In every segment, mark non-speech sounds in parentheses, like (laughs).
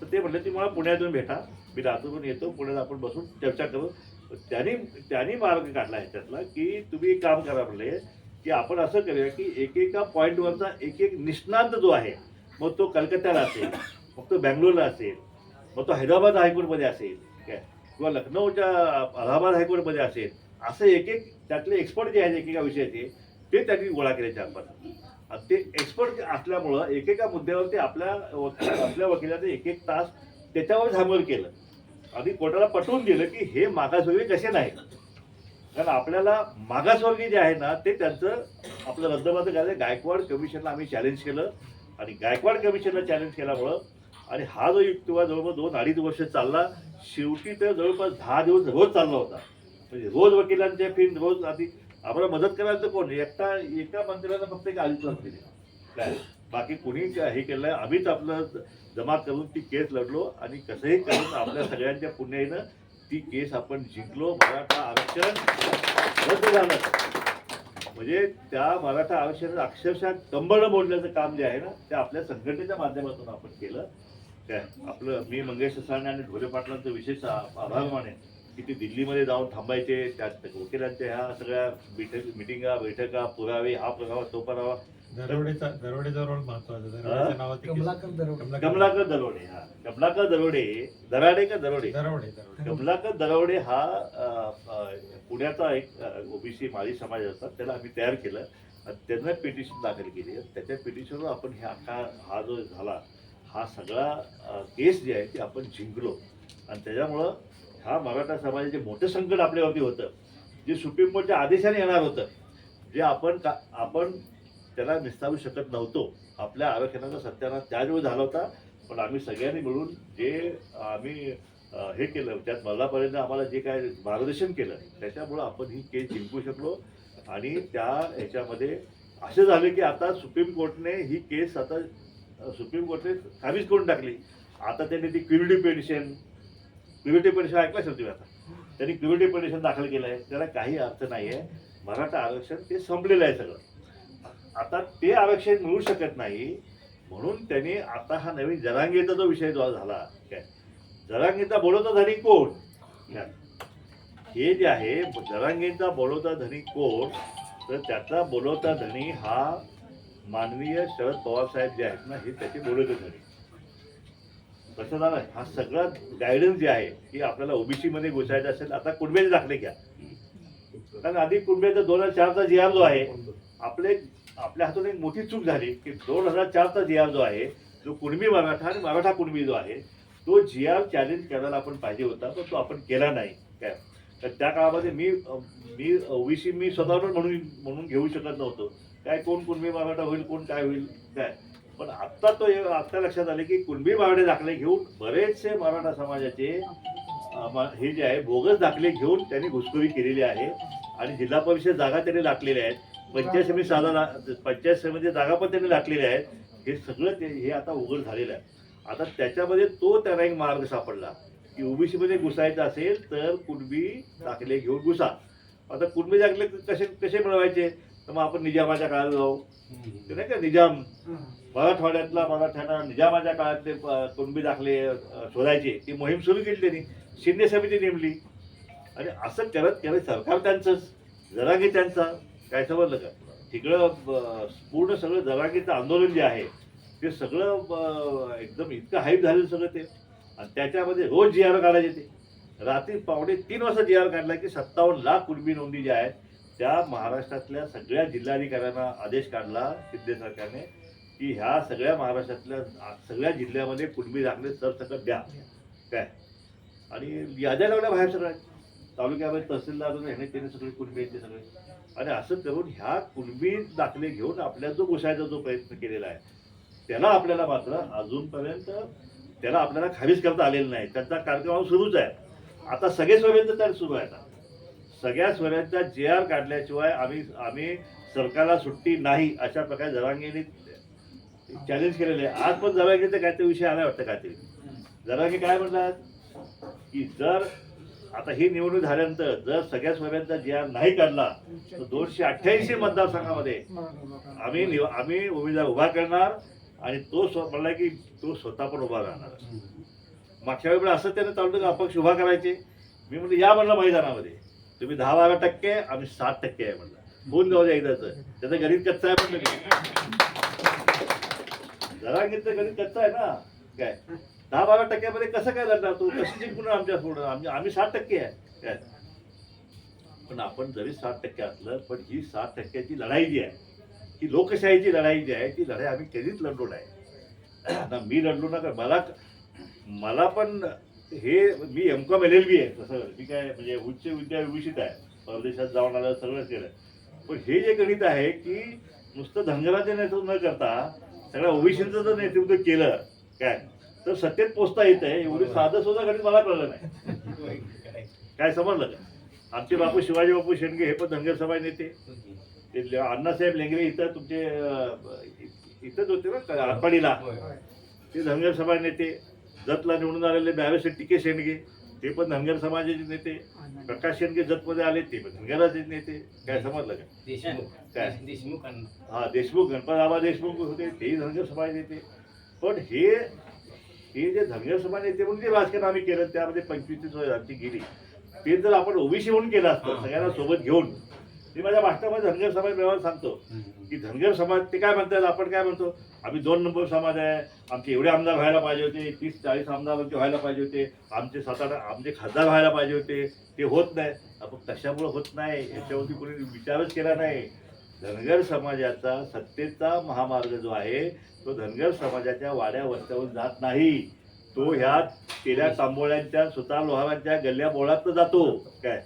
तर ते म्हटलं ती मला पुण्यातून भेटा. मी लातूरून येतो पुण्यात आपण बसून चर्चा करू. त्यांनी त्यांनी मार्ग काढला ह्याच्यातला की तुम्ही एक काम करा म्हणले की आपण असं करूया की एकेका पॉईंटवरचा एक एक निष्णांत जो आहे मग तो कलकत्त्याला असेल मग तो बँगलोरला असेल मग तो हैदराबाद हायकोर्टमध्ये असेल काय? किंवा लखनौच्या अलाहाबाद हायकोर्टमध्ये असेल असं एक एक त्यातले एक्सपर्ट जे आहेत एकेका विषयाचे ते त्यांनी गोळा केले चार पाच. ते एक्सपर्ट असल्यामुळं एकेका मुद्द्यावर ते आपल्या आपल्या वकिलाचे एक एक तास त्याच्यावर झामर केलं. आणि कोर्टाला पटवून दिलं की हे मागासवर्गीय कसे नाही कारण आपल्याला मागासवर्गीय जे आहे ना ते त्यांचं आपलं रद्दबाद करायचं. गायकवाड कमिशनला आम्ही चॅलेंज केलं. आणि गायकवाड कमिशनला चॅलेंज केल्यामुळं आणि हा जो युक्तिवाद जवळपास दोन अडीच वर्ष चालला शेवटी तर जवळपास दहा दिवस रोज चालला होता. म्हणजे रोज वकिलांच्या फी रोज आधी आम्हाला मदत करायला तर कोण? एकटा एका मंत्र्याला फक्त एक अडीच लाख काय? बाकी कुणी हे केलं आम्हीच आपलं जमा करून ती केस लढलो आणि कसंही करून आपल्या सगळ्यांच्या पुण्याईनं ती केस आपण जिंकलो. मराठा आरक्षण रद्द झालं. म्हणजे त्या मराठा आरक्षण अक्षरशः कंबळ मोडण्याचं काम जे आहे ना ते आपल्या संघटनेच्या माध्यमातून आपण केलं. काय आपलं मी मंगेश ससाणे आणि ढोले पाटलांचं विशेष आभार मानेन. की ते दिल्लीमध्ये जाऊन थांबायचे त्यात वकिलांच्या ह्या सगळ्या बैठक मिटिंगा बैठका पुरावे हा पुरावा तो पुरावा. दरोडेचा दरोडेचा रोल महत्त्वाचा दरोडेच्या नावाची केस- कमलाकर दरोडे. दरोडे हा. कमलाकर दरोडे दराडे का दरोडे. दरोडे दरोडे. कमलाकर दरवडे हा पुण्याचा एक ओबीसी माळी समाज असतात त्याला आम्ही तयार केलं. आणि त्यांना पिटिशन दाखल केली. त्याच्या पिटिशनवर आपण हे अख्खा हा जो झाला हा सगळा केस जे आहे ते आपण जिंकलो. आणि त्याच्यामुळं हा मराठा समाजाचे मोठं संकट आपल्यावरती होतं. जे सुप्रीम कोर्टच्या आदेशाने येणार होतं. जे आपण का आपण त्याला निस्तारू शकत नव्हतो. आपल्या आरक्षणाचा सत्यानाश त्यावेळी झाला होता. पण आम्ही सगळ्यांनी मिळून जे आम्ही हे केलं त्यात मल्लापर्यंत आम्हाला जे काय मार्गदर्शन केलं त्याच्यामुळं आपण ही केस जिंकू शकलो. आणि त्या ह्याच्यामध्ये असं झालं की आता सुप्रीम कोर्टने ही केस आता सुप्रीम कोर्टने काबीज करून टाकली. आता त्यांनी ती क्युरिटी पेटिशन क्युरिटी पेटिशन ऐकलं असेल तुम्ही आता? त्यांनी क्युरिटी पेटिशन दाखल केलं आहे त्याला काही अर्थ नाही आहे मराठा आरक्षण ते संपलेलं आहे सगळं. आता ते आरक्षण मिळू शकत नाही. म्हणून त्यांनी आता हा नवीन जरांगीचा जो विषय जो झाला काय? जरांगीचा बोलवता धनी कोण? हे जे आहे जरांगीचा बोलवता धनी कोण? तर त्याचा बोलवता धनी हा माननीय शरद पवार साहेब जे आहेत ना हे त्याचे बोलवते धनी. कसं झालं हा सगळा गायडन्स जे आहे की आपल्याला ओबीसीमध्ये घुसायचं असेल आता कुणबेचे दाखले घ्या. कारण आधी कुणबेचा दोन हजार चारचा जी आर जो आहे आपले आपल्या हातून एक मोठी चूक झाली की दोन हजार चारचा जी आर जो आहे जो कुणबी मराठा आणि मराठा कुणबी जो आहे तो जी आर चॅलेंज करायला आपण पाहिजे होता पण तो आपण केला नाही. काय? तर त्या काळामध्ये मी मी ओबीसी मी स्वतःवर म्हणून म्हणून घेऊ शकत नव्हतो. काय कोण कुणबी मराठा होईल कोण काय होईल काय? पण आत्ता तो आत्ता लक्षात आले की कुणबी बावडे दाखले घेऊन बरेचसे मराठा समाजाचे हे जे आहे बोगस दाखले घेऊन त्यांनी घुसखोरी केलेली आहे आणि जिल्हा परिषद जागा त्यांनी लाटलेल्या आहेत. पंचायत समिती साधा पंचायत समिती जागा पण त्यांनी लाटलेल्या आहेत. हे सगळं ते हे आता उघड झालेलं आहे. आता त्याच्यामध्ये तो त्यांना एक मार्ग सापडला की ओबीसी मध्ये घुसायचं असेल तर कुणबी दाखले घेऊन घुसा. आता कुणबी दाखले कसे कसे मिळवायचे? तर मग आपण निजामाच्या काळात जाऊ. ते नाही का? निजाम. मराठवाड्यातला मराठ्यांना निजामाच्या काळातले अ, कुणबी दाखले शोधायचे ती मोहीम सुरू केली त्यांनी. शिंदे समिती नेमली. आणि असं करत करत सरकार त्यांचंच जरांगी त्यांचा काय समजलं का? तिकडं पूर्ण सगळं जरागीचं आंदोलन जे आहे ते सगळं एकदम इतकं हाईप झालेलं सगळं ते. आणि त्याच्यामध्ये रोज जी आर काढायचे ते. रात्री पावणे तीन वाजता जी आर काढला की सत्तावन्न लाख कुणबी नोंदी ज्या आहेत त्या महाराष्ट्रातल्या सगळ्या जिल्हाधिकाऱ्यांना आदेश काढला शिंदे सरकारने. की ह्या सगळ्या महाराष्ट्रातल्या सगळ्या जिल्ह्यामध्ये कुणबी दाखले सरसकट द्या. काय? आणि याद्या लावल्या बाहेर सगळ्या. तालुक्यामध्ये तहसीलदार ह्याने त्याने सगळे कुणबी येते सगळे. आणि असं करून ह्या कुणबी दाखले घेऊन आपल्या जो घुसायचा जो प्रयत्न केलेला आहे त्याला आपल्याला मात्र अजूनपर्यंत त्याला आपल्याला खारीज करता आलेलं नाही. त्यांचा कार्यक्रम सुरूच आहे. आता सगळे स्वरांचं तर सुरू आहे सगळ्या स्वरांचा जे आर काढल्याशिवाय आम्ही आम्ही सरकारला सुट्टी नाही अशा प्रकारे जरांगीने चॅलेंज केलेले आहे. आज पण जरांगीचा काहीतरी विषय आला वाटतं काहीतरी. जरांगी काय म्हणतात? की जर आता ही निवडणूक झाल्यानंतर जर सगळ्या स्वरांचा जे आर नाही काढला तर दोनशे अठ्ठ्याऐंशी मतदारसंघामध्ये आम्ही आम्ही उमेदवार उभा करणार आणि तो स्व म्हणला की तो स्वतः पण उभा राहणार. मागच्या वेळी पण असं त्याने चालू अपक्ष उभा करायचे. मी म्हणलं या म्हणलं मैदानामध्ये. तुम्ही दहा बारा टक्के आम्ही सात टक्के आहे म्हणलं. होऊन जाऊ द्या एकदाच. त्याचं गणित कच्चा आहे म्हणलं मी गणित कच्चा आहे ना. काय? दहा बारा टक्क्यामध्ये कसं काय लढणार तो? कसं जिंकून आमच्या पुढं? आम्ही आम्ही सात टक्के आहे. काय? पण आपण जरी सात टक्के असलं पण ही सात टक्क्याची लढाई जी आहे ही लोकशाहीची लढाई जी आहे ती लढाई आम्ही कधीच लढलो नाही. ना मी लढलो ना का मला मला पण हे मी M Com L L B आहे तसं. मी काय म्हणजे उच्च विद्याविभूषित आहे. परदेशात जाऊन आलं सगळंच केलं पण हे जे गणित आहे की नुसतं धनगराचे नेतृत्व न करता सगळ्या ओबीसीचं जर नेतृत्व केलं. काय? तर सत्तेत पोचता येत आहे एवढी साधं सुद्धा गणित मला कळलं नाही. काय समजलं का? आमचे बापू शिवाजी बापू शेंडगे हे पण धनगर समाज नेते. ते अण्णासाहेब लेंगरे इथं तुमचे इथंच होते ना आटपाडीला ते धनगर समाज नेते जतला निवडून आलेले बॅवेसे टिके शेंडगे. ते पण धनगर समाजाचे नेते. प्रकाश शेंडगे जतमध्ये आले ते पण धनगराचे नेते. काय समजलं का? देशमुख. काय? हा देशमुख गणपतराबा देशमुख होते तेही धनगर समाज नेते. पण हे हे जे धनगर समाज नेते म्हणून जे राजकारण आम्ही केलं त्यामध्ये पंचवीस आमची गेली. ते जर आपण ओबीसी म्हणून केलं असतं. सगळ्यांना सोबत घेऊन मी माझ्या भाषणामध्ये धनगर समाज व्यवहार सांगतो. की धनगर समाज ते काय म्हणतात आपण काय म्हणतो? आम्ही दोन नंबर समाज आहे. आमचे एवढे आमदार व्हायला पाहिजे होते तीस चाळीस आमदार आमचे व्हायला पाहिजे होते. आमचे सात आठ आमचे खासदार व्हायला पाहिजे होते. ते होत नाही. आपण कशामुळे होत नाही? याच्यावरती कोणी विचारच केला नाही. धनगर समाजाचा सत्तेचा महामार्ग जो आहे तो धनगर समाजाच्या वाड्या वस्त्यावर जात नाही. तो ह्या तेल्या तांबोळ्यांच्या स्वतः लोहारांच्या गल्ल्या बोळात जातो. काय?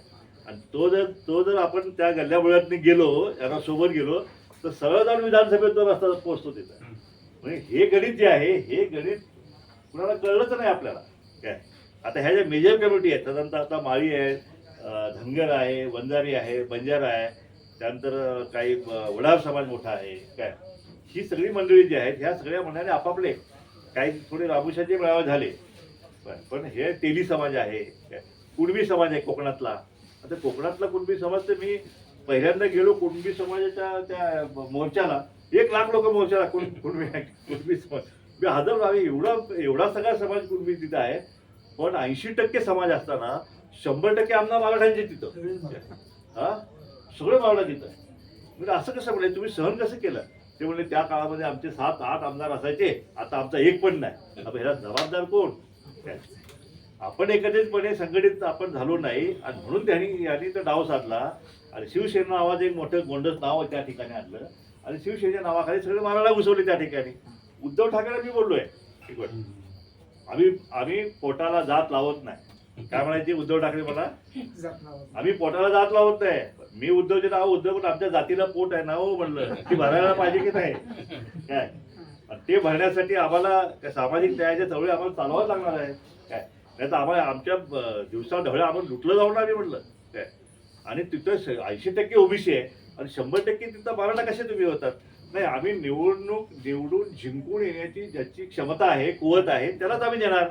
आणि तो जर तो जर आपण त्या गल्ल्या बोळ्यात गेलो यांना सोबत गेलो तर सरळ जाऊन विधानसभेत तो रस्ता पोहोचतो तिथं. म्हणजे हे गणित जे आहे हे गणित कुणाला कळलंच नाही आपल्याला. काय? आता ह्या ज्या मेजर कम्युनिटी आहेत त्यानंतर आता माळी आहे धनगर आहे वंजारी आहे बंजारा आहे त्यानंतर काही वडार समाज मोठा आहे काय? ही सगळी मंडळी जी आहेत ह्या सगळ्या मंडळाने आपापले काही थोडे राबुशाचे मेळावे झाले. पण पण हे तेली समाज आहे काय? कुणबी समाज आहे कोकणातला. आता कोकणातला कुणबी समाज तर मी पहिल्यांदा गेलो कुणबी समाजाच्या त्या मोर्चाला. एक लाख लोक मोर्चाला कोण कुणबी कुणबी समाज मी हजर व्हावी एवढा एवढा सगळा समाज कुणबी तिथं आहे. पण ऐंशी टक्के समाज असताना शंभर टक्के आमदार मराठ्यांचे तिथं. हा? सगळे मावळा तिथं. म्हणजे असं कसं म्हणजे तुम्ही सहन कसं केलं? ते म्हणले त्या काळामध्ये आमचे सात आठ आमदार असायचे. आता आमचा एक पण नाही. आता ह्याला जबाबदार कोण? आपण एकत्रितपणे संघटित आपण झालो नाही. आणि म्हणून त्यांनी यांनी तर डाव साधला. आणि शिवसेना आवाज एक मोठं गोंडस नाव त्या ठिकाणी आणलं. आणि शिवसेनेच्या नावाखाली सगळे मारायला घुसवले त्या ठिकाणी. उद्धव ठाकरे मी बोललोय आम्ही आम्ही पोटाला जात लावत नाही. काय म्हणायचे? उद्धव ठाकरे मला आम्ही पोटाला जात लावत नाही. मी उद्धवचे नाव उद्धव पण आमच्या जातीला पोट आहे ना हो म्हणलं. ती भरायला पाहिजे की नाही? काय? ते भरण्यासाठी आम्हाला त्या सामाजिक न्यायाच्या चळवळी आम्हाला चालवावं लागणार आहे. काय? नाही तर आम्हाला आमच्या दिवसा ढवळ्या आपण लुटलं जाऊ ना म्हणलं. काय? आणि तिथं ऐंशी टक्के ओबीसी आहे. आणि शंभर टक्के तिथं मराठा कसे तुम्ही होतात? नाही आम्ही निवडणूक निवडून जिंकून येण्याची ज्याची क्षमता आहे कुवत आहे त्यालाच आम्ही देणार.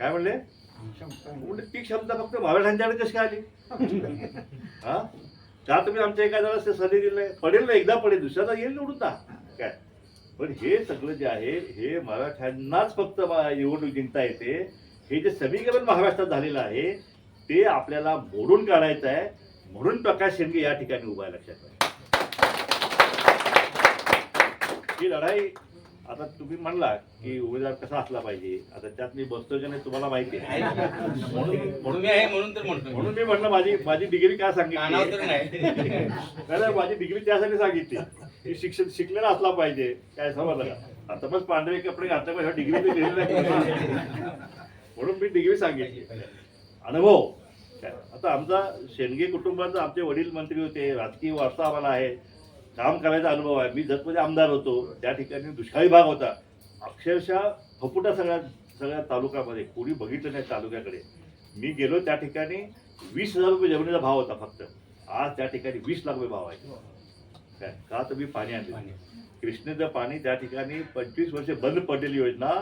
काय म्हणले? म्हणजे ती क्षमता फक्त मराठ्यांच्याकडे कशी आली? (laughs) हा? का तुम्ही आमच्या एका जरा संधी दिले पडेल ना एकदा पडेल दुसऱ्यादा येईल निवडून ना काय? पण हे सगळं जे आहे हे मराठ्यांनाच फक्त निवडणूक जिंकता येते. हे जे समीकरण महाराष्ट्रात झालेलं आहे ते आपल्याला मोडून काढायचं आहे. म्हणून प्रकाश शिंदे या ठिकाणी उभा आहे लक्षात. ही लढाई आता तुम्ही म्हणला की उमेदवार कसा असला पाहिजे आता त्यात मी बसतो की नाही तुम्हाला माहिती आहे. म्हणून म्हणून म्हणून आहे म्हणून तर म्हणतो मी. म्हणून मी म्हटलं माझी माझी डिग्री तर सांगितली? नाही. माझी डिग्री त्यासाठी सांगितली. की शिक्षण शिकलेला असला पाहिजे काय समजलं का? आता पण पांढरे कपडे घातले डिग्री मी म्हणून मी डिग्री सांगितली. अनुभव. काय? आता आमचा शेंडगे कुटुंबाचा आमचे वडील मंत्री होते राजकीय वारसा आम्हाला आहे काम करायचा अनुभव आहे. मी जतमध्ये आमदार होतो त्या ठिकाणी दुष्काळी भाग होता. अक्षरशः फपुटा सगळ्या सगळ्या तालुक्यामध्ये कोणी बघितलं नाही तालुक्याकडे. मी गेलो त्या ठिकाणी वीस हजार रुपये जमिनीचा भाव होता फक्त. आज त्या ठिकाणी वीस लाख रुपये भाव आहे. काय? का तुम्ही पाणी आणले. कृष्णेचं पाणी त्या ठिकाणी पंचवीस वर्ष बंद पडलेली योजना.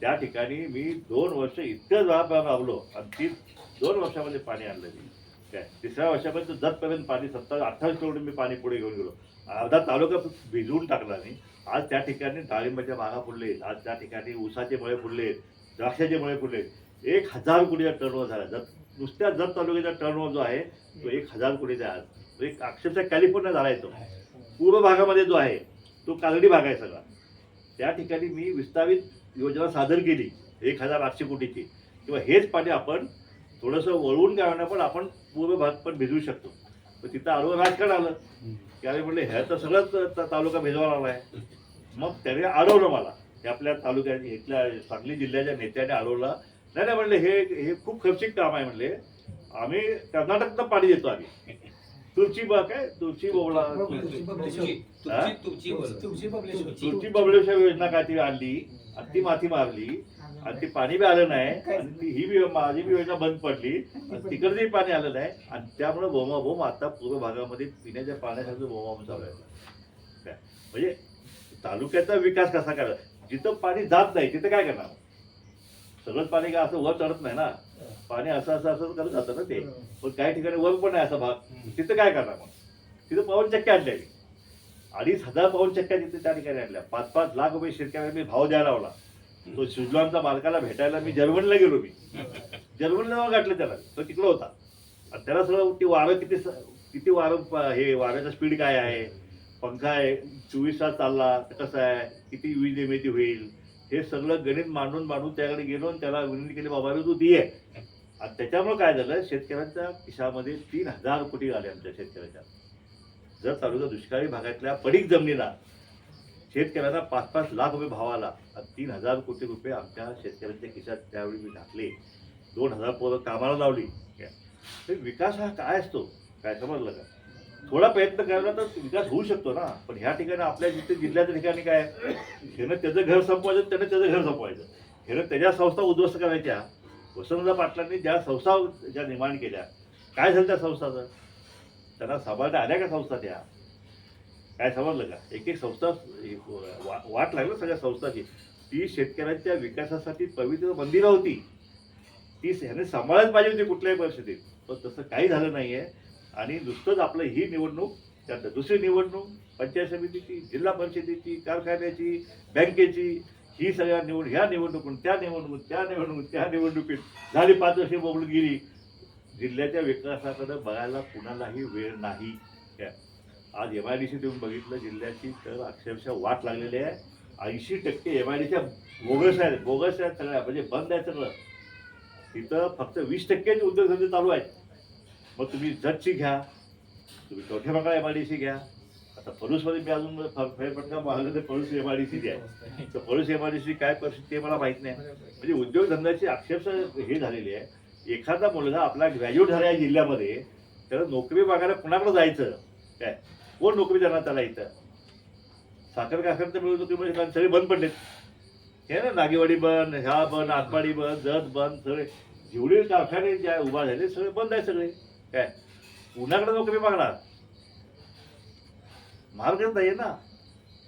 त्या ठिकाणी मी दोन वर्ष इतकं वेळा राबलो आणि ती दोन वर्षामध्ये पाणी आणलं मी. काय? तिसऱ्या वर्षापर्यंत जतपर्यंत पाणी सत्तर अठ्ठावीस किलोमीटर मी पाणी पुढे घेऊन गेलो. अर्धा तालुका भिजवून टाकला मी. आज त्या ठिकाणी डाळिंबाच्या बागा फुडले आज त्या ठिकाणी ऊसाचे मळे फुडले द्राक्षाचे मळे फुडलेत एक हजार कोटीचा टर्नओव्हर झाला. जत नुसत्या जत तालुक्याचा टर्नओव्हर जो आहे तो एक हजार कोटीचा आहे. आज तो एक अक्षरशः कॅलिफोर्निया झाला आहे तो. पूर्व भागामध्ये जो आहे तो कागडी भाग आहे सगळा. त्या ठिकाणी मी विस्तारित योजना सादर केली. एक हजार आठशे कोटीची. किंवा हेच पाणी आपण थोडंसं वळवून काय होणार पण आपण पूर्व भाग पण भिजवू शकतो. तिथं आडवं राजकारण आलं. त्यावेळी म्हणले ह्या तर सगळंच तालुका भिजवायला आला आहे मग त्याने अडवलं मला. हे आपल्या तालुक्यात इथल्या सांगली जिल्ह्याच्या नेत्याने अडवलं नाही नाही म्हणले हे हे खूप खर्चिक काम आहे म्हणले आम्ही कर्नाटकचं पाणी देतो आम्ही. तुळची बा काय? तुळची बोबळा तुमची हा? तुमची बोल तुळची बबळेश्वर योजना काय ती आणली आणि ती माती मारली. आणि ती पाणी बी आलं नाही आणि ती ही बी माझी बी योजना बंद पडली. आणि तिकडचंही पाणी आलं नाही. आणि त्यामुळे बोमाबोम आता पूर्व भागामध्ये पिण्याच्या पाण्यासाठी बोमाबोम चालू आहे. काय? म्हणजे तालुक्याचा विकास कसा करायचा जिथं पाणी जात नाही तिथं काय करणार? सगळंच पाणी काय असं वर चढत नाही ना? पाणी असं असं असं करत जातं ना ते. पण काही ठिकाणी वर पण आहे असा भाग. तिथं काय करणार मग? तिथं पवन चक्क्या आणल्या. अडीच हजार पवन चक्क्या तिथे त्या ठिकाणी आणल्या. पाच पाच लाख रुपये शेतकऱ्यांना मी भाव द्यायला लावला. तो स्वित्झर्लंडचा मालकाला भेटायला मी जर्मनीला गेलो मी. जर्मनीला गाठलं त्याला. तो तिकडं होता. आणि त्याला सगळं ती वारं किती किती वारं हे वाऱ्याचा स्पीड काय आहे? पंखा आहे चोवीस तास चालला तर कसं आहे? किती वीज निर्मिती होईल? हे सगळं गणित मांडून मांडून त्याकडे गेलो आणि त्याला विनंती केली बाबा रे तू दे आणि त्याच्यामुळे काय झालं? शेतकऱ्यांच्या खिशामध्ये तीन हजार कोटी आले आमच्या शेतकऱ्याच्या. जर तालुका दुष्काळी भागातल्या पडीक जमिनीला शेतकऱ्यांना पाच पाच लाख रुपये भाव आला. तीन हजार कोटी रुपये आमच्या शेतकऱ्यांच्या खिशात त्यावेळी मी टाकले दोन हजार पोरं कामाला लावली. तर विकास हा काय असतो? काय समजलं का? थोडा प्रयत्न करायला तर विकास होऊ शकतो ना. पण ह्या ठिकाणी आपल्या जिथे जिल्ह्याच्या ठिकाणी काय आहे? ह्यानं त्याचं घर संपवायचं त्यानं त्याचं घर संपवायचं. ह्यानं त्याच्या संस्था उद्ध्वस्त करायच्या वसंतराव पाटलांनी ज्या संस्था ज्या निर्माण केल्या काय झालं त्या संस्थाचं? त्यांना सांभाळता आल्या का संस्था त्या? काय समजलं का? एक एक संस्था वा- वाट लागलं सगळ्या संस्थाची. ती शेतकऱ्यांच्या विकासासाठी पवित्र मंदिरं होती. ती ह्याने सांभाळायला पाहिजे होती कुठल्याही परिस्थितीत. पण तसं काही झालं नाही आहे आणि नुसतंच आपलं ही निवडणूक त्यानंतर दुसरी निवडणूक पंचायत समितीची जिल्हा परिषदेची कारखान्याची बँकेची ही सगळ्या निवड ह्या निवडणुकून त्या निवडणूक त्या निवडणूक त्या निवडणुकीत झाली पाच वर्षे बोबडून गेली जिल्ह्याच्या विकासाकडे बघायला कुणालाही वेळ नाही. काय? आज एम आय डी सी तुम्ही बघितलं जिल्ह्याची तर अक्षरशः वाट लागलेली आहे. ऐंशी टक्के एम आय डीच्या बोगस आहेत बोगस आहेत सगळ्या म्हणजे बंद आहे सगळं. तिथं फक्त वीस टक्केच उद्योगधंदे चालू आहेत. मग तुम्ही जतची घ्या तुम्ही कवठेमाका एम आय डी सी घ्या. आता पळूसमध्ये मी अजून फ- फेरफटका मागलं तर Palus M I D C आहे तर Palus M I D C काय परिस्थिती आहे मला माहीत नाही. म्हणजे उद्योगधंद्याची अक्षरशः हे झालेली आहे. एखादा मुलगा आपला ग्रॅज्युएट झाला या जिल्ह्यामध्ये त्याला नोकरी बघायला कुणाकडे जायचं? काय? कोण नोकरी देणार त्याला इथं? साखर कारखान्यात मिळून नोकरी म्हणजे सगळे बंद पडलेत. हे ना नागेवाडी बंद ह्या बंद आटपाडी बंद जत बंद सगळे. जेवढे कारखाने ज्या उभा झाले सगळे बंद आहे सगळे. काय? कुणाकडे नोकरी मागणार. मार्गच नाही ना.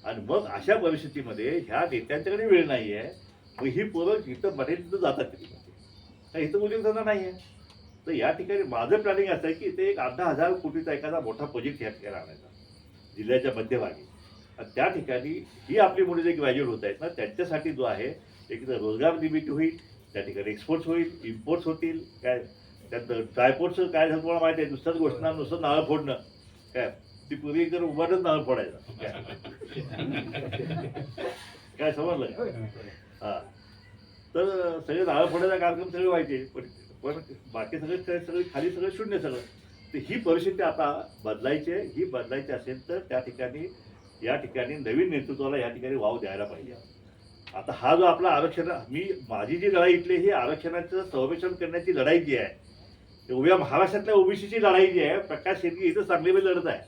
आणि मग अशा परिस्थितीमध्ये ह्या नेत्यांच्याकडे वेळ नाही आहे मग ही पोरं इथं मटे तिथं जातात तरी तर इथं उद्योगधंदा नाही आहे तर या ठिकाणी माझं प्लॅनिंग असं आहे की ते एक अर्धा हजार कोटीचा एखादा मोठा प्रोजेक्ट ह्या ठिकाणी आणायचा जिल्ह्याच्या मध्यभागी. आणि त्या ठिकाणी ही आपली मुलं जे ग्रॅज्युएट होत आहेत ना त्यांच्यासाठी जो आहे एक तर रोजगार निर्मिती होईल त्या ठिकाणी एक्सपोर्ट्स होईल इम्पोर्ट्स होतील काय त्यात ट्रायपोर्टचं काय झालं तुम्हाला माहिती आहे? नुसतंच गोष्ट ना नुसतं नाळं फोडणं. काय? ती पूर्वी तर उभारच नाळं फोडायचं. काय? काय समजलं का? हा. तर सगळे नाळं फोडायचा कार्यक्रम सगळे व्हायचे पण पण बाकी सगळे सगळे खाली सगळं शून्य सगळं. तर ही परिस्थिती आता बदलायची आहे. ही बदलायची असेल तर त्या ठिकाणी या ठिकाणी नवीन नेतृत्वाला या ठिकाणी वाव द्यायला पाहिजे. आता हा जो आपला आरक्षण मी माझी जी लढाई इथली ही आरक्षणाचं संरक्षण करण्याची लढाई जी आहे उभ्या महाराष्ट्रातल्या ओबीसीची लढाई जी आहे प्रकाश शेट्टी इथं सांगलीमध्ये लढत आहे.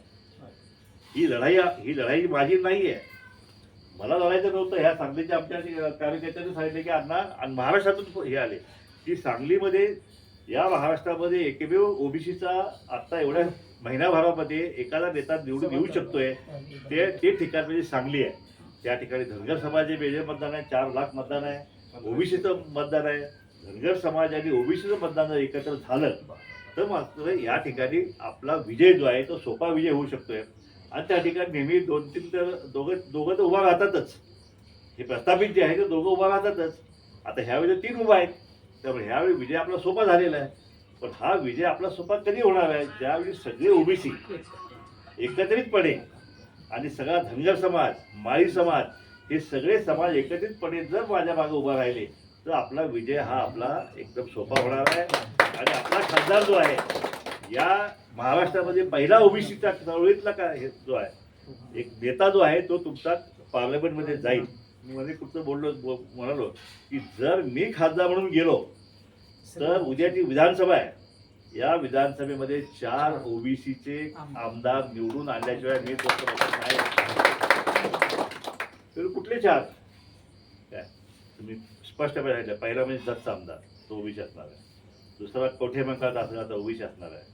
ही लढाई ही लढाई माझी नाही आहे. मला लढायचं नव्हतं. ह्या सांगलीच्या आमच्या कार्यकर्त्यांनी सांगितले की अण्णा आणि महाराष्ट्रातून हे आले. की सांगलीमध्ये या महाराष्ट्रामध्ये एकमेव ओबीसीचा आत्ता एवढ्या महिनाभरामध्ये एखादा नेता निवडून येऊ शकतोय ते ते ठिकाण म्हणजे सांगली आहे. त्या ठिकाणी धनगर समाज हे वेगळे मतदान आहे चार लाख मतदान आहे ओबीसीचं मतदान आहे. धनगर समाज आणि ओबीसीचं मतदान जर एकत्र झालं तर मात्र या ठिकाणी आपला विजय जो आहे तो सोपा विजय होऊ शकतोय. आणि त्या ठिकाणी नेहमी दोन तीन तर दोघं दोघं तर उभा राहतातच. हे प्रस्थापित जे आहे ते दोघं उभा राहतातच. आता ह्यावेळेला तीन उभा आहेत. त्यामुळे ह्यावेळी विजय आपला सोपा झालेला आहे. पण हा विजय आपला सोपा कधी होणार आहे? ज्यावेळी सगळे ओबीसी एकत्रितपणे आणि सगळा धनगर समाज माळी समाज हे सगळे समाज एकत्रितपणे जर माझ्या मागे उभा राहिले तर आपला विजय हा आपला एकदम सोपा होणार आहे. आणि आपला खासदार जो आहे या महाराष्ट्रामध्ये पहिला ओबीसीचा चळवळीतला का हे जो आहे एक नेता जो आहे तो तुमचा पार्लमेंटमध्ये जाईल. मध्ये कुठचं बोललो म्हणालो की जर मी खासदार म्हणून गेलो तर उद्याची विधानसभा आहे. या विधानसभेमध्ये चार ओबीसीचे आमदार निवडून आणल्याशिवाय मी तर कुठले चार? काय? तुम्ही स्पष्टपणे सांगितलं. पहिला म्हणजे दत्त आमदार तो ओबीसी असणार आहे. दुसरा कोठे मंकात असणार तो ओबीसी असणार आहे.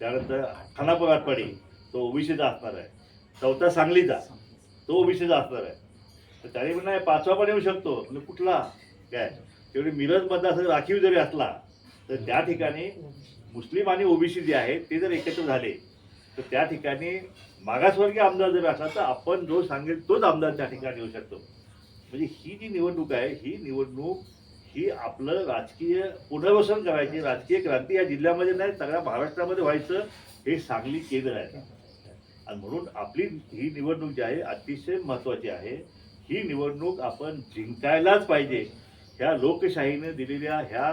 त्यानंतर खानापूर आटपाडी तो ओबीसीचा असणार आहे. चौथा सांगलीचा तो ओबीसीचा असणार आहे. तर त्याने म्हणणार पाचवा पण येऊ शकतो. म्हणजे कुठला? काय? तेवढी मिरज असं राखीव जरी असला तर त्या ठिकाणी मुस्लिम आणि ओबीसी जे आहे ते जर एकत्र झाले तर त्या ठिकाणी मागासवर्गीय आमदार जर असला तर आपण जो सांगेल तोच आमदार त्या ठिकाणी येऊ शकतो. म्हणजे ही जी निवडणूक आहे ही निवडणूक ही आपलं राजकीय पुनर्वसन करायची राजकीय क्रांती या जिल्ह्यामध्ये नाही सगळ्या महाराष्ट्रामध्ये व्हायचं हे सांगली केंद्र आहे. आणि म्हणून आपली ही निवडणूक जी आहे अतिशय महत्त्वाची आहे. ही निवडणूक आपण जिंकायलाच पाहिजे. ह्या लोकशाहीने दिलेल्या ह्या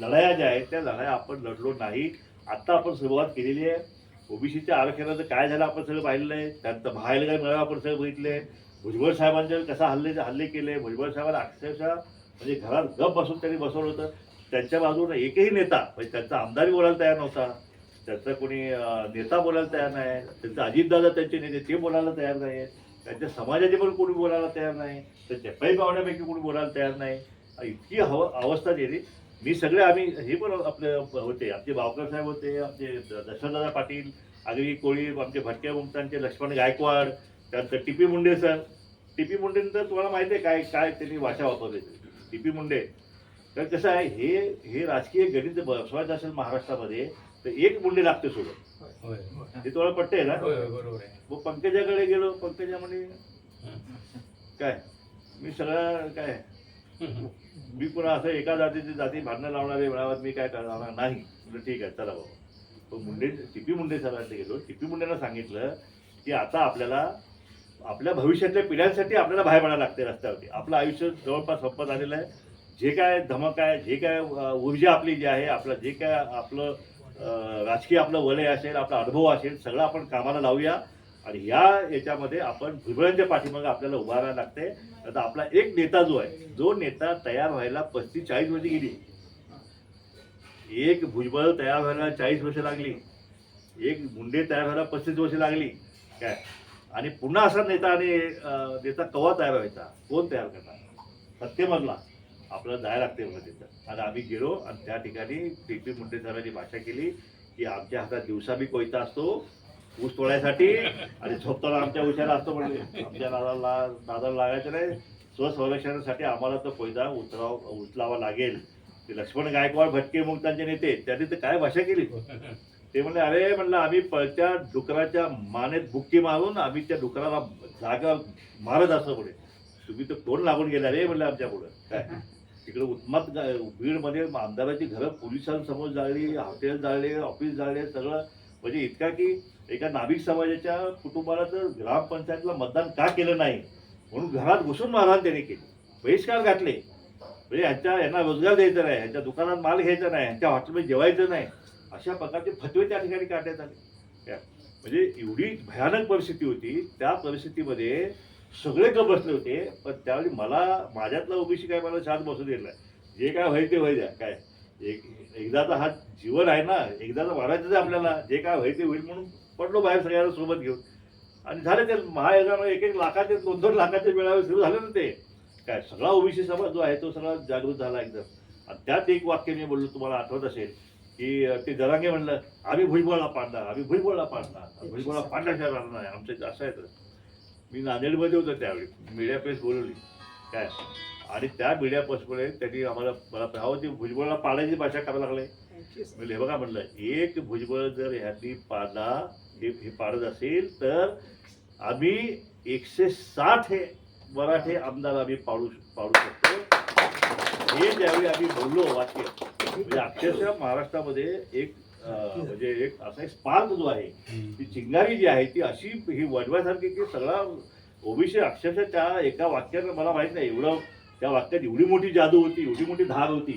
लढाया ज्या आहेत त्या लढाया आपण लढलो नाही. आत्ता आपण सुरुवात केलेली आहे. ओबीसीच्या आरक्षणाचं काय झालं आपण सगळं पाहिलेलं आहे. त्यानंतर काय मिळावं आपण सगळं बघितलं आहे भुजबळ साहेबांच्या कसा हल्ले हल्ले केले. भुजबळ साहेबांना अक्षरशः म्हणजे घरात गप बसून त्यांनी बसवलं होतं. त्यांच्या बाजूने एकही नेता म्हणजे त्यांचा आमदारही बोलायला तयार नव्हता. त्यांचा कोणी नेता बोलायला तयार नाही. त्यांचा अजितदादा त्यांचे नेते ते बोलायला तयार नाही त्यांच्या समाजाचे पण कोणी बोलायला तयार नाही तर पै पाहुण्यापैकी कोणी बोलायला तयार नाही. इतकी हव अवस्था गेली. मी सगळे आम्ही हे पण आपले होते आमचे बावकर साहेब होते आमचे दशरथदादा पाटील आगरी कोळी आमचे भटक्या मुक्तांचे लक्ष्मण गायकवाड त्यानंतर T P Munde sir. T P मुंडेनंतर तुम्हाला माहिती आहे काय काय त्यांनी भाषा वापरली. T P Munde. तर कसं आहे हे हे राजकीय गणित बसवायचं असेल महाराष्ट्रामध्ये तर एक मुंडे लागते सोडून. होय. हे तुम्हाला पटतंय ना? होय होय, बरोबर आहे. मग पंकजाकडे गेलो पंकजा म्हणे काय? मी सगळं काय? मी पुन्हा असं एका जातीची जाती भांडणं लावणारे मिळावत मी काय करणार नाही. म्हटलं ठीक आहे चला बाबा. पण मुंडे टीपी मुंडे सरांकडे गेलो. टीपी मुंडेंना सांगितलं की आता आपल्याला आपल्या भविष्यातल्या पिढ्यांसाठी आपल्याला बाहेर पडायला लागते रस्त्यावरती. आपलं आयुष्य जवळपास संपत आलेलं आहे. जे काय धमक आहे जे काय अं, ऊर्जा आपली जी आहे आपलं जे काय आपलं राजकीय आपलं वलय असेल आपला अनुभव असेल सगळं आपण कामाला लावूया. आणि या याच्यामध्ये आपण भुजबळांच्या पाठीमागे आपल्याला उभारायला लागते आता आपला एक नेता जो आहे जो नेता तयार व्हायला पस्तीस चाळीस वर्ष गेली. एक भुजबळ तयार व्हायला चाळीस वर्ष लागली. एक मुंडे तयार व्हायला पस्तीस वर्ष लागली. काय? आणि पुन्हा असा नेता आणि नेता कवा तयार व्हायचा? कोण तयार करणार? सत्यमधला आपल्याला जायला लागते म्हणून तिथं. आणि आम्ही गेलो आणि त्या ठिकाणी पी पी मुंडे सरांनी भाषा केली की आमच्या हातात दिवसा बी कोयता असतो ऊस तोडायसाठी आणि झोपताना आमच्या उशाला असतो म्हणजे आमच्या नादाला नादाला लागायचं नाही. स्वसंरक्षणासाठी आम्हाला तो कोयता उतराव उचलावा लागेल. ते लक्ष्मण गायकवाड भटके मुक्तांचे नेते त्यांनी तर काय भाषा केली? ते म्हणले अरे म्हणलं आम्ही पळत्या डुकराच्या मानेत बुक्की मारून आम्ही त्या डुकराला जागा मारत असतो पुढे तुम्ही तर तोंड लागून गेला रे म्हणलं आमच्या पुढं. काय? तिकडे उत्मात बीडमध्ये आमदाराची घरं पोलिसांसमोर जाळली हॉटेल जाळले ऑफिस जाळले सगळं. म्हणजे इतका की एका नाभिक समाजाच्या कुटुंबाला तर ग्रामपंचायतला मतदान का केलं नाही? म्हणून घरात घुसून मारहाण त्यांनी केली. बहिष्कार घातले. म्हणजे ह्यांच्या यांना रोजगार द्यायचा नाही ह्यांच्या दुकानात माल घ्यायचा नाही ह्यांच्या हॉटेलमध्ये जेवायचं नाही. अशा प्रकारचे फतवे त्या ठिकाणी काढण्यात आले. म्हणजे एवढी भयानक परिस्थिती होती. त्या परिस्थितीमध्ये सगळे गप बसले होते पण त्यावेळी मला माझ्यातला ओबीसी काय मला शांत बसू दिला जे काय होईल ते होईल काय? एक एकदाचा हा जीवन आहे ना एकदाचा मारायचं आपल्याला. जे काय होईल होईल म्हणून पडलो बाहेर सगळ्यांना सोबत घेऊन. आणि झाले ते महायोगानं एक एक लाखाचे दोन दोन लाखाचे मेळावे सुरू झाले ना ते काय? सगळा ओबीसी समाज जो आहे तो सगळा जागृत झाला एकदम. आणि त्यात एक वाक्य मी बोललो तुम्हाला आठवत असेल की ते जरांगे म्हणलं आम्ही भुईबळला पाडणार आम्ही भुईबळला पाडणार भुईबळला पाडल्याशिवाय राहणार नाही आमच्या असं आहे तर. मी नांदेडमध्ये होतो त्यावेळी. मीडिया प्रेस बोलवली. काय? आणि त्या मीडिया प्रेसमुळे त्यांनी आम्हाला मला अहो ते भुजबळला पाडायची भाषा करायला लागले. म्हणजे हे बघा म्हणलं एक भुजबळ जर ह्यांनी पाडला हे हे पाडत असेल तर आम्ही एकशे साठ हे मराठे आमदार आम्ही पाडू पाडू शकतो. हे ज्यावेळी आम्ही बोललो वाक्य म्हणजे अक्षरशः महाराष्ट्रामध्ये एक म्हणजे एक असा एक स्पार्क जो आहे ती चिंगारी जी आहे ती अशी ही वडव्यासारखी की सगळा ओबीसी अक्षरशः त्या एका वाक्यानं मला माहीत नाही एवढं त्या वाक्यात एवढी मोठी जादू होती एवढी मोठी धार होती.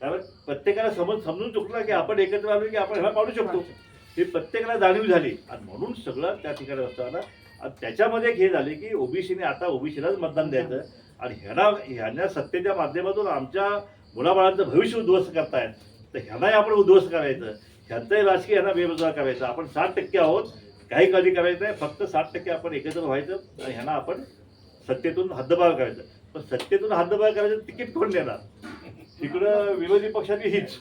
कारण प्रत्येकाला समज समजून चुकलं की आपण एकत्र आलो की आपण ह्याला पाडू शकतो. हे प्रत्येकाला जाणीव झाली. आणि म्हणून सगळं त्या ठिकाणी असताना आणि त्याच्यामध्ये एक हे झाले की ओबीसीने आता ओबीसीलाच मतदान द्यायचं. आणि ह्याला ह्यांना सत्तेच्या माध्यमातून आमच्या मुलाबाळांचं भविष्य उद्ध्वस्त करतायत. तर ह्यांनाही आपण उद्ध्वस्त करायचं. ह्यांचाही राजकीय ह्यांना बेरोजगार करायचं. आपण साठ टक्के आहोत काही कधी करायचं नाही फक्त साठ टक्के आपण एकत्र व्हायचं आणि ह्यांना आपण सत्तेतून हद्दपार करायचं. पण सत्तेतून हद्दपार करायचं तिकीट कोण देणार? तिकडं विरोधी पक्षातली हीच.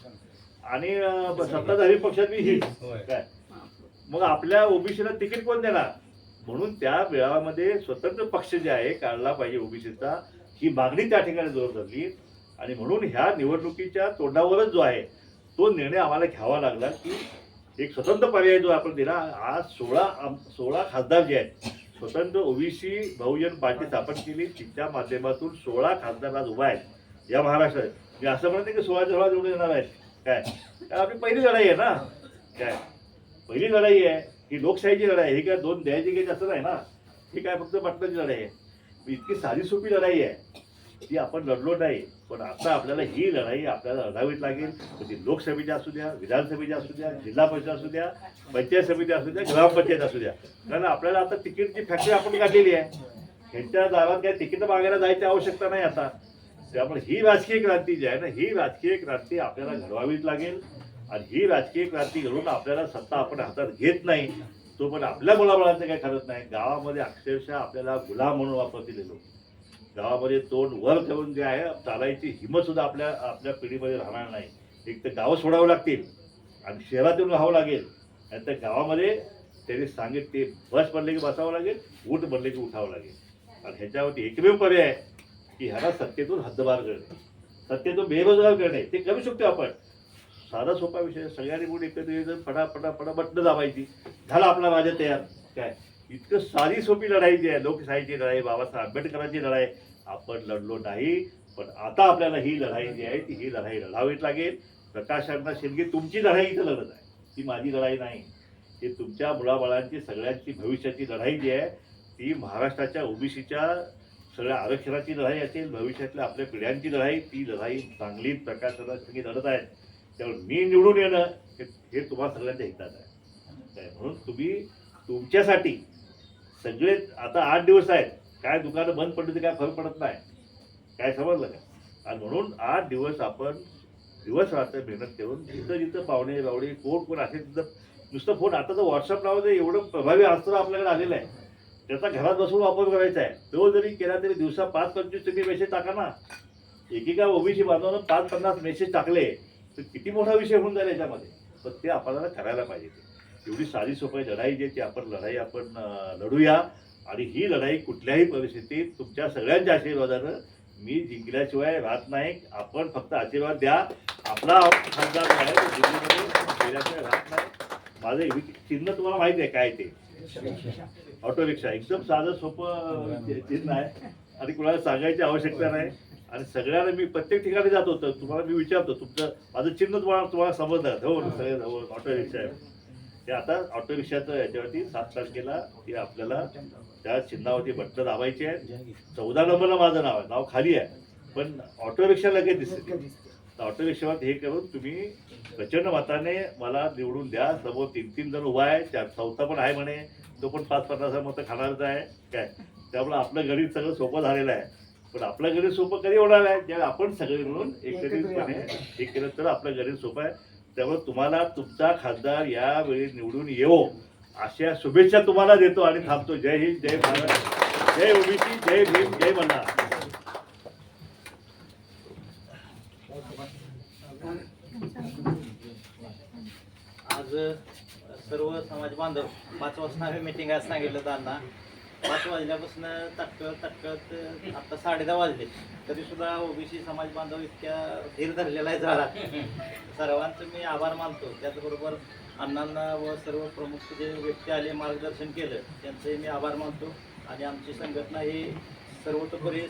आणि सत्ताधारी पक्षातली हीच. काय? मग आपल्या ओबीसीला तिकीट कोण देणार? म्हणून त्या वेळामध्ये स्वतंत्र पक्ष जे आहे काढला पाहिजे ओबीसीचा ही मागणी त्या ठिकाणी जोर धरली. आणि म्हणून ह्या निवडणुकीच्या तोंडावरच जो आहे तो निर्णय आम्हाला घ्यावा लागला की एक स्वतंत्र पर्याय जो आपण दिला आज सोळा सोळा खासदार जे आहेत स्वतंत्र ओबीसी बहुजन पार्टी स्थापन केली. तिच्या माध्यमातून सोळा खासदार आज उभा आहेत. या महाराष्ट्रात. मी असं म्हणते की सोळा सोळा निवडून येणार आहेत. काय? काय आपली पहिली लढाई आहे ना? काय? पहिली लढाई आहे. ही लोकशाहीची लढाई आहे. ही काय दोन द्यायची घ्यायची असं नाही ना? ही काय फक्त बटनाची लढाई आहे. इतकी साधी सोपी लढाई आहे. ती आपण लढलो नाही पण आता आपल्याला ही लढाई आपल्याला लढावीच लागेल. म्हणजे ती लोकसभेची असू द्या विधानसभेची असू द्या जिल्हा परिषद असू द्या पंचायत समिती असू द्या ग्रामपंचायत असू द्या. कारण आपल्याला आता तिकीटची फॅक्टरी आपण काढलेली आहे. ह्यांच्या दारात काही तिकीट मागायला जायची आवश्यकता नाही आता. त्यामुळे ही राजकीय क्रांती जी आहे ना ही राजकीय क्रांती आपल्याला घडवावीच लागेल. आणि ही राजकीय क्रांती घडून आपल्याला सत्ता आपण हातात घेत नाही तो पण आपल्या मुलाबाळांचं काय ठरत नाही. गावामध्ये अक्षरशः आपल्याला गुलाम म्हणून वापरतील लोक. गावामध्ये तोंड वर करून जे आहे चालायची हिंमत सुद्धा आपल्या आपल्या पिढीमध्ये राहणार नाही. एक तर गावं सोडावं लागतील आणि शहरातून राहावं लागेल. आणि त्या गावामध्ये त्यांनी सांगित ते बस बनले की बसावं लागेल ऊट बनले की उठावं लागेल. आणि ह्याच्यावरती एकमेव पर्याय आहे की ह्याला सत्तेतून हद्दबार करणे. सत्तेतून बेरोजगार करणे. ते करू शकतो आपण. साधा सोपा विषय सगळ्यांनी म्हणून एकत्र यायचं फटा फटा फटा बटणं दाबायची. झाला आपला राजा तयार. काय? इतकं साधी सोपी लढाई जी आहे लोकशाहीची लढाई बाबासाहेब आंबेडकरांची लढाई आपण लढलो नाही पण आता आपल्याला ही लढाई जी आहे ती ही लढाई लढावीच लागेल. प्रकाश अण्णा शिंदे तुमची लढाई इथं लढत आहे. ती माझी लढाई नाही. ही तुमच्या मुलाबाळांची सगळ्यांची भविष्याची लढाई जी आहे ती महाराष्ट्राच्या ओबीसीच्या सगळ्या आरक्षणाची लढाई असेल भविष्यातल्या आपल्या पिढ्यांची लढाई ती लढाई चांगली प्रकाशाला सगळी लढत आहेत. त्यामुळे मी निवडून येणं हे हे तुम्हाला सगळ्यांच्या हितात आहे. काय म्हणून तुम्ही तुमच्यासाठी सगळे आता आठ दिवस आहेत काय दुकानं बंद पडली तर काय फरक पडत नाही. काय समजलं का? आणि म्हणून आठ दिवस आपण दिवस रात्र मेहनत करून जिथं जिथं पाहुणे बावडे कोण कोण असेल तिथं नुसतं फोन. आता तर व्हॉट्सअप नावाचं एवढं प्रभावी अस्त्र आपल्याकडे आलेलं आहे. त्याचा घरात बसून वापर करायचा आहे. तो जरी केला तरी दिवसा पाच पंचवीस तुम्ही मेसेज टाका ना. एकेका ओबीसी बांधवानं पाच पन्नास मेसेज टाकले तर किती मोठा विषय होऊन जाईल याच्यामध्ये? पण ते आपल्याला करायला पाहिजे. एवढी साधी सोपी लढाई जी आहे ती आपण लढाई आपण लढूया. आणि ही लढाई कुठल्याही परिस्थितीत तुमच्या सगळ्यांच्या आशीर्वादानं मी जिंकल्याशिवाय राहत नाही. आपण फक्त आशीर्वाद द्या. आपला खासदार आहे दिल्लीमध्ये गेल्याशिवाय राहत नाही. माझं चिन्ह तुम्हाला माहिती आहे काय ते? ऑटो रिक्षा एकदम साधं सोपं चिन्ह आहे. आणि कुणाला सांगायची आवश्यकता नाही. आणि सगळ्यांना मी प्रत्येक ठिकाणी जात होतो. तुम्हाला मी विचारतो तुमचं माझं चिन्ह तुम्हाला तुम्हाला समजलं. हो सगळे हो ऑटो रिक्षा आहे ते आता ऑटो रिक्षाचं याच्यावरती सात तारखेला ते आपल्याला त्या चिन्हावरती बटणं दाबायची आहे. चौदा नंबरला माझं नाव आहे. नाव खाली आहे. पण ऑटो रिक्षा लगेच दिसते. तर ऑटो रिक्षावर हे करून तुम्ही प्रचंड मताने मला निवडून द्या. समोर तीन तीन जण उभा आहे. चार चौथा पण आहे म्हणे. तो पण पाच पन्नास मतं खाणारच आहे. काय? त्यामुळे आपलं गणित सगळं सोपं झालेलं आहे. पण आपलं गणित सोपं कधी होणार आहे? ज्यावेळी आपण सगळे मिळून एकत्रितपणे हे केलं तर आपलं गणित सोपं आहे. त्यामुळे तुम्हाला तुमचा खासदार यावेळी निवडून येवो. अशा शुभेच्छा तुम्हाला देतो आणि थांबतो. जय हिंद जय भारत. जय ओबीसी जय भीम जय मल्हार. आज सर्व समाज बांधव पाच वाजता आम्ही मिटिंग आहे सांगितलं त्यांना. पाच वाजल्यापासून तटकत तटकत आता साडे दहा वाजले. तरी सुद्धा ओबीसी समाज बांधव इतक्या धीर धरलेला आहे झाला सर्वांचं मी आभार मानतो. त्याचबरोबर अण्णांना व सर्व प्रमुख जे व्यक्ती आले मार्गदर्शन केलं त्यांचंही मी आभार मानतो. आणि आमची संघटना ही सर्वतोपरी